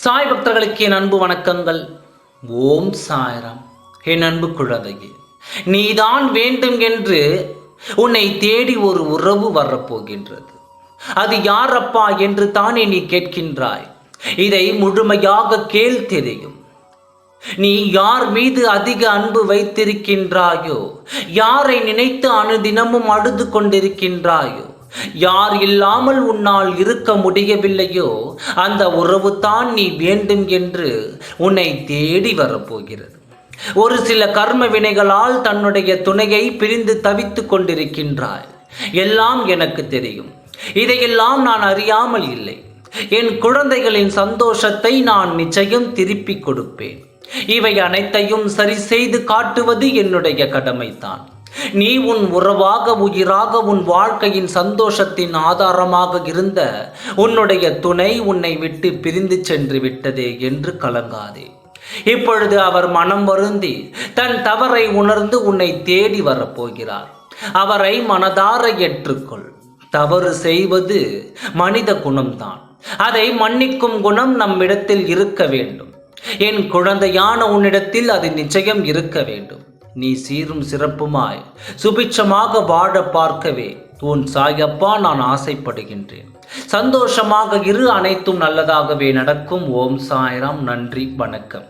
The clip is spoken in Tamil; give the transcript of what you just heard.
சாய் பக்தர்களுக்கு என் அன்பு வணக்கங்கள். ஓம் சாய்ராம். என் அன்பு குழந்தையே நீதான் வேண்டும் என்று உன்னை தேடி ஒரு உறவு வரப்போகின்றது. அது யாரப்பா என்று தானே நீ கேட்கின்றாய். இதை முழுமையாக கேள் தெரியும். நீ யார் மீது அதிக அன்பு வைத்திருக்கின்றாயோ யாரை நினைத்து அணுதினமும் அழுது கொண்டிருக்கின்றாயோ யார் இல்லாமல் உன்னால் இருக்க முடியவில்லையோ அந்த உறவு தான் நீ வேண்டும் என்று உன்னை தேடி வரப்போகிறது. ஒரு சில கர்ம வினைகளால் தன்னுடைய துணையை பிரிந்து தவித்துக் கொண்டிருக்கின்றாய். எல்லாம் எனக்கு தெரியும். இதையெல்லாம் நான் அறியாமல் இல்லை. என் குழந்தைகளின் சந்தோஷத்தை நான் நிச்சயம் திருப்பிக் கொடுப்பேன். இவை அனைத்தையும் சரி செய்து காட்டுவது என்னுடைய கடமைதான். நீ உன் உறவாக உயிராக உன் வாழ்க்கையின் சந்தோஷத்தின் ஆதாரமாக இருந்த உன்னுடைய துணை உன்னை விட்டு பிரிந்து சென்று விட்டதே என்று கலங்காதே. இப்பொழுது அவர் மனம் வருந்தி தன் தவறை உணர்ந்து உன்னை தேடி வரப்போகிறார். அவரை மனதார ஏற்றுக்கொள். தவறு செய்வது மனித குணம்தான். அதை மன்னிக்கும் குணம் நம்மிடத்தில் இருக்க வேண்டும். என் குழந்தையான உன்னிடத்தில் அது நிச்சயம் இருக்க வேண்டும். நீ சீரும் சிறப்புமாய். சுபிட்சமாக வாழ பார்க்கவே உன் சாயப்பா நான் ஆசைப்படுகின்றேன். சந்தோஷமாக இரு அனைத்தும் நல்லதாகவே நடக்கும். ஓம் சாய்ராம். நன்றி. வணக்கம்.